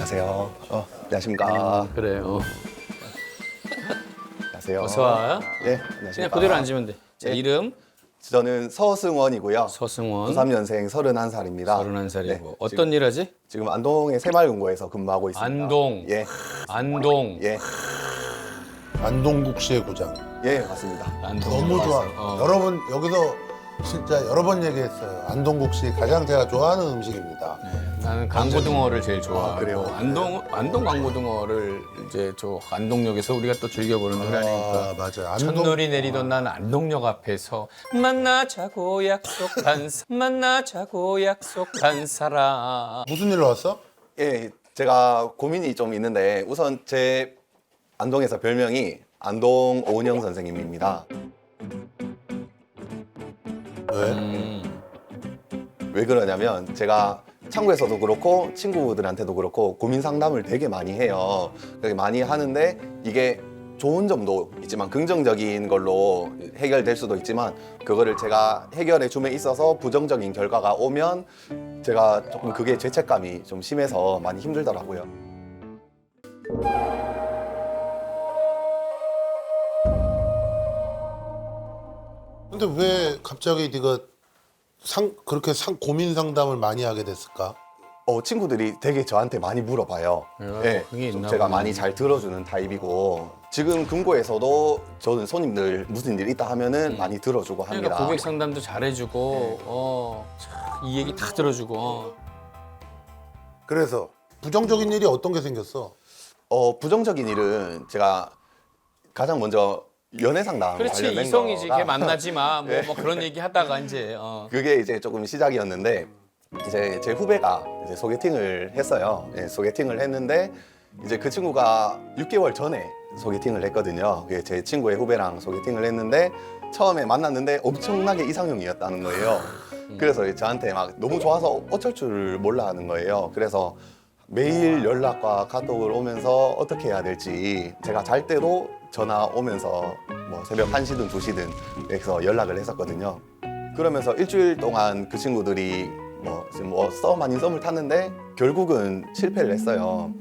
안녕하세요. 어, 안녕하십니까. 그래. 어. 안녕하세요. 어서 와. 네, 안녕하십니까. 그냥 그대로 앉으면 돼. 제 네. 이름 저는 서승원이고요. 서승원. 93년생 31살입니다. 31살이고 어떤 일 하지? 지금 안동의 새마을금고에서 근무하고 있습니다. 안동. 예, 안동. 예, 안동국 씨의 고장. 예, 맞습니다. 안동. 너무 좋아. 어. 여러 번 여기서 진짜 여러 번 얘기했어요. 안동국 씨 가장 제가 좋아하는 음식입니다. 나는 강고등어를 제일 좋아하고 아, 그래요? 안동 안동 강고등어를 이제 저 안동역에서 우리가 또 즐겨 보는 노래니까 아 맞아요. 안동 첫눈이 내리던 난 안동역 앞에서 만나자고 약속한 사- 만나자고 약속한 사람 무슨 일로 왔어? 예, 제가 고민이 좀 있는데 우선 제 안동에서 별명이 안동 오은영 선생님입니다. 왜? 음, 왜 그러냐면 제가 창구에서도 그렇고 친구들한테도 그렇고 고민 상담을 되게 많이 해요. 되게 많이 하는데 이게 좋은 점도 있지만 긍정적인 걸로 해결될 수도 있지만 그거를 제가 해결해 줌에 있어서 부정적인 결과가 오면 제가 조금 그게 죄책감이 좀 심해서 많이 힘들더라고요. 근데 왜 갑자기 네가 상 그렇게 상 고민 상담을 많이 하게 됐을까? 어, 친구들이 되게 저한테 많이 물어봐요. 야, 예, 그게 좀 있나 제가 보네. 많이 잘 들어주는 타입이고 지금 금고에서도 저는 손님들 무슨 일 있다 하면은 많이 들어주고 합니다. 그러니까 고객 상담도 잘해주고 어, 참, 이 얘기 다 들어주고 어. 그래서 부정적인 일이 어떤 게 생겼어? 어, 부정적인 일은 제가 가장 먼저 연애 상담 그렇지 관련된 이성이지 거가 걔 만나지 마 뭐 네. 뭐 그런 얘기 하다가 이제 어. 그게 이제 조금 시작이었는데 이제 제 후배가 이제 소개팅을 했어요. 예, 소개팅을 했는데 이제 그 친구가 6개월 전에 소개팅을 했거든요. 그게 제 친구의 후배랑 소개팅을 했는데 처음에 만났는데 엄청나게 이상형이었다는 거예요. 그래서 저한테 막 너무 좋아서 어쩔 줄 몰라 하는 거예요. 그래서 매일 연락과 카톡을 오면서 어떻게 해야 될지 제가 잘 때도 전화 오면서 뭐 새벽 1시든 2시든 해서 연락을 했었거든요. 그러면서 일주일 동안 그 친구들이 뭐 지금 뭐 썸 아닌 썸을 탔는데 결국은 실패를 했어요.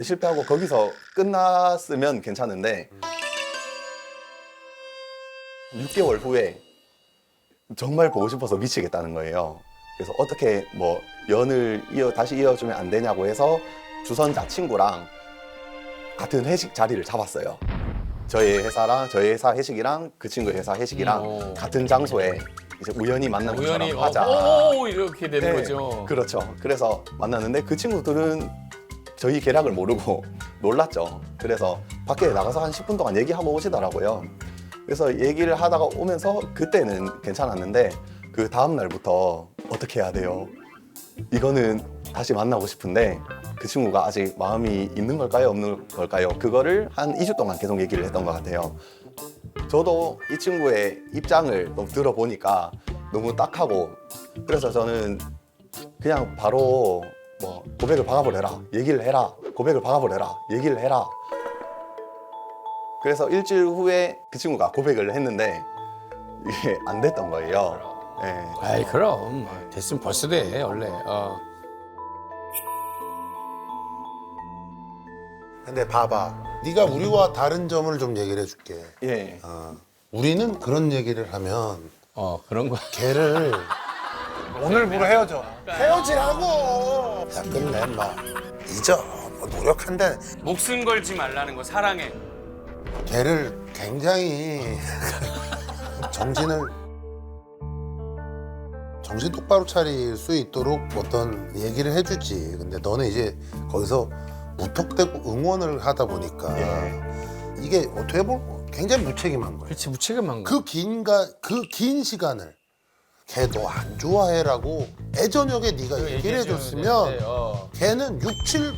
실패하고 거기서 끝났으면 괜찮은데 6개월 후에 정말 보고 싶어서 미치겠다는 거예요. 그래서 어떻게 뭐 연을 이어 다시 이어주면 안 되냐고 해서 주선자 친구랑 같은 회식 자리를 잡았어요. 저희 회사랑 저희 회사 회식이랑 그 친구 회사 회식이랑 오. 같은 장소에 이제 우연히 만난 것처럼 우연히 하자. 어, 오 이렇게 되는 네, 거죠. 그렇죠. 그래서 만났는데 그 친구들은 저희 계략을 모르고 놀랐죠. 그래서 밖에 나가서 한 10분 동안 얘기하고 오시더라고요. 그래서 얘기를 하다가 오면서 그때는 괜찮았는데 그 다음 날부터 어떻게 해야 돼요? 이거는 다시 만나고 싶은데 그 친구가 아직 마음이 있는 걸까요? 없는 걸까요? 그거를 한 2주 동안 계속 얘기를 했던 것 같아요. 저도 이 친구의 입장을 좀 들어보니까 너무 딱하고 그래서 저는 그냥 바로 뭐 고백을 박아버려라 얘기를 해라 고백을 박아버려라 얘기를 해라 그래서 일주일 후에 그 친구가 고백을 했는데 이게 안 됐던 거예요 예. 아이 그럼 됐으면 벌써 돼 원래. 어. 근데 봐봐. 네가 우리와 다른 점을 좀 얘기를 해줄게. 예. 어, 우리는 그런 얘기를 하면 어 그런 거. 걔를 오늘부로 헤어져. 헤어지라고. 야 끝내 마. 잊어. 뭐 노력한다. 목숨 걸지 말라는 거 사랑해. 걔를 굉장히 정신을 정신 똑바로 차릴 수 있도록 어떤 얘기를 해주지. 근데 너는 이제 거기서 무턱대고 응원을 하다 보니까 예. 이게 어떻게 보면 굉장히 무책임한 거야. 그렇지 무책임한 거. 그 긴가 그 긴 시간을 걔 너 안 좋아해라고 애저녁에 네가 얘기를 해줬으면 어. 걔는 6, 7,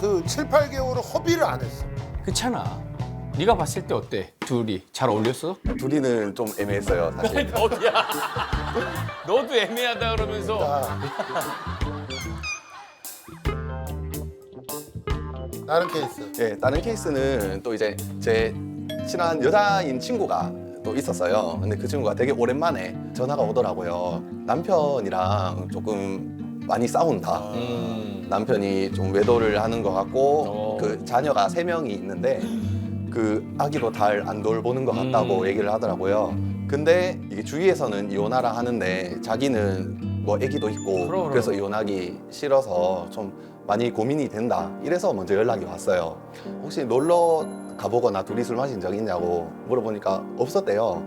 그 7, 8개월을 허비를 안 했어. 그렇잖아. 네가 봤을 때 어때? 둘이 잘 어울렸어? 둘이는 좀 애매했어요 사실 어디야? 너도 애매하다 그러면서 아. 다른 케이스. 예, 다른 케이스는 또 이제 제 친한 여자인 친구가 또 있었어요. 근데 그 친구가 되게 오랜만에 전화가 오더라고요. 남편이랑 조금 많이 싸운다. 음. 남편이 좀 외도를 하는 것 같고 어. 그 자녀가 세 명이 있는데 그 아기도 달 안 돌보는 것 같다고 음. 얘기를 하더라고요. 근데 이게 주위에서는 이혼하라 하는데 자기는 뭐 아기도 있고 그럼, 그래서 그럼. 이혼하기 싫어서 좀 많이 고민이 된다. 이래서 먼저 연락이 왔어요. 혹시 놀러 가보거나 둘이 술 마신 적 있냐고 물어보니까 없었대요.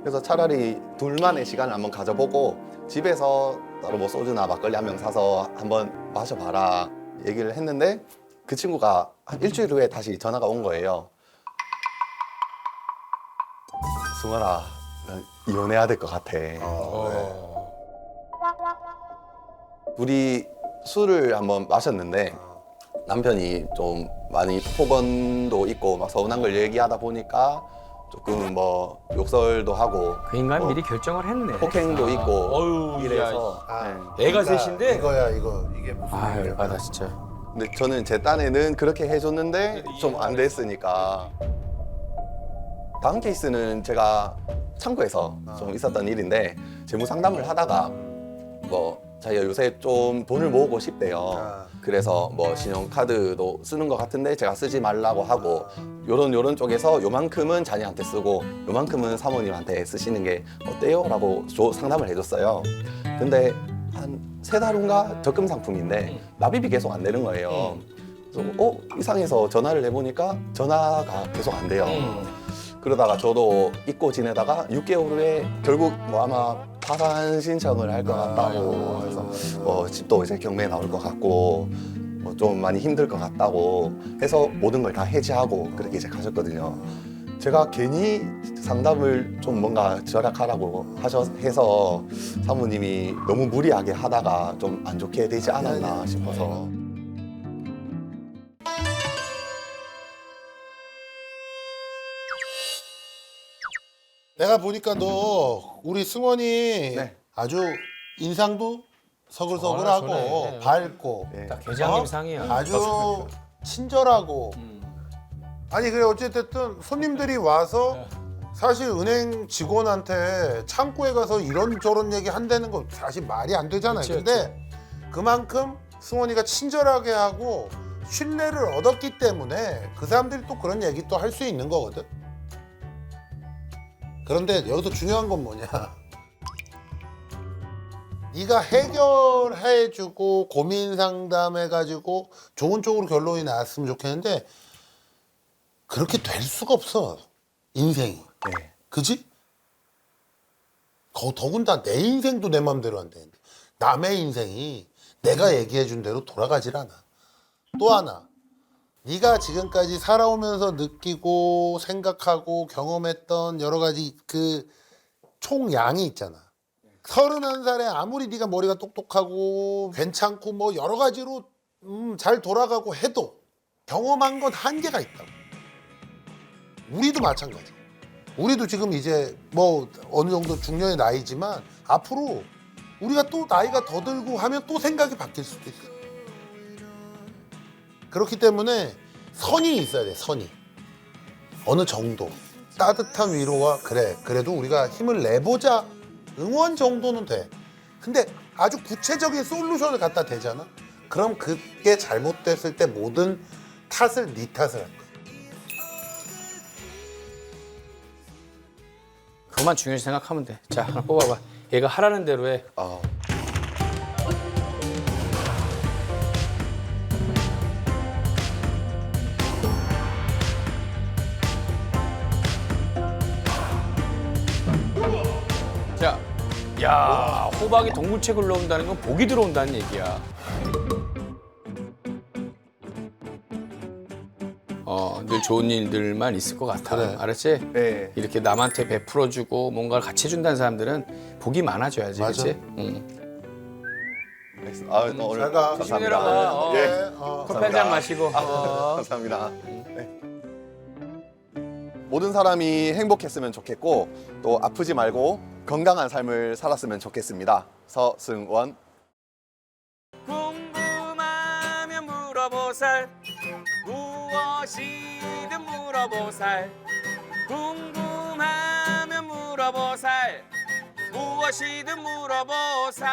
그래서 차라리 둘만의 시간을 한번 가져보고 집에서 따로 뭐 소주나 막걸리 한명 사서 한번 마셔봐라 얘기를 했는데 그 친구가 한 일주일 후에 다시 전화가 온 거예요. 승원아, 난 이혼해야 될 것 같아. 어. 우리 술을 한번 마셨는데 남편이 좀 많이 폭언도 있고 막 서운한 걸 얘기하다 보니까 조금 뭐 욕설도 하고 그 인간 어. 미리 결정을 했네. 폭행도 아. 있고 어휴, 이래서 아, 네. 애가 셋인데? 이거야 이거 이게 무슨 아, 일이야. 열받아 진짜. 근데 저는 제 딴에는 그렇게 해줬는데 좀 안 됐으니까 다음 케이스는 제가 창구에서 좀 있었던 일인데 재무 상담을 하다가 뭐 자기가 요새 좀 돈을 모으고 싶대요. 아. 그래서 뭐 신용카드도 쓰는 것 같은데 제가 쓰지 말라고 하고 요런 요런 쪽에서 요만큼은 자녀한테 쓰고 요만큼은 사모님한테 쓰시는 게 어때요? 라고 조- 상담을 해줬어요. 근데 한 세 달 후인가 적금 상품인데 납입이 계속 안 되는 거예요. 그래서 어 이상해서 전화를 해보니까 전화가 계속 안 돼요. 음. 그러다가 저도 잊고 지내다가 6개월 후에 결국 뭐 아마 파산 신청을 할 것 같다고 그래서 뭐 집도 이제 경매에 나올 것 같고 뭐 좀 많이 힘들 것 같다고 해서 모든 걸 다 해지하고 그렇게 이제 가셨거든요. 제가 괜히 상담을 좀 뭔가 절약하라고 하셔 해서 사모님이 너무 무리하게 하다가 좀 안 좋게 되지 않았나 싶어서 내가 보니까 너 우리 승원이 네. 아주 인상도 서글서글하고 전해, 전해. 밝고 네. 딱 계장님 어? 상이야. 아주 친절하고 음. 아니 그래 어쨌든 손님들이 와서 네. 사실 은행 직원한테 창구에 가서 이런 저런 얘기 한다는 거 사실 말이 안 되잖아요. 그치, 근데 그만큼 승원이가 친절하게 하고 신뢰를 얻었기 때문에 그 사람들이 또 그런 얘기 또 할 수 있는 거거든. 그런데 여기서 중요한 건 뭐냐? 네가 해결해주고 고민 상담해가지고 좋은 쪽으로 결론이 나왔으면 좋겠는데 그렇게 될 수가 없어 인생이 네. 그지? 거 더군다나 내 인생도 내 맘대로 안 되는데 남의 인생이 내가 얘기해 준 대로 돌아가질 않아 또 하나 네가 지금까지 살아오면서 느끼고 생각하고 경험했던 여러 가지 그 총량이 있잖아 서른한 살에 아무리 네가 머리가 똑똑하고 괜찮고 뭐 여러 가지로 음, 잘 돌아가고 해도 경험한 건 한계가 있다고 우리도 마찬가지. 우리도 지금 이제 뭐 어느 정도 중년의 나이지만 앞으로 우리가 또 나이가 더 들고 하면 또 생각이 바뀔 수도 있어. 그렇기 때문에 선이 있어야 돼, 선이. 어느 정도. 따뜻한 위로와 그래, 그래도 우리가 힘을 내보자. 응원 정도는 돼. 근데 아주 구체적인 솔루션을 갖다 대잖아. 그럼 그게 잘못됐을 때 모든 탓을 네 탓을 할 거야. 그만 중요시 생각하면 돼. 자, 하나 뽑아봐. 얘가 하라는 대로 해. 아, 야, 호박이 동물책을 넣는다는 건 복이 들어온다는 얘기야. 어, 늘 좋은 일들만 있을 것 같아. 그래. 알았지? 네. 이렇게 남한테 베풀어주고 뭔가를 같이 해준다는 사람들은 복이 많아져야지, 맞아. 그렇지? 응. 아, 오늘 잘 가. 감사합니다. 내려가. 어. 예. 어. 커피 한 잔 마시고. 어. 감사합니다. 네. 모든 사람이 행복했으면 좋겠고 또 아프지 말고 건강한 삶을 살았으면 좋겠습니다. 서승원. 궁금하면 물어보살 무엇이든 물어보살 궁금하면 물어보살 무엇이든 물어보살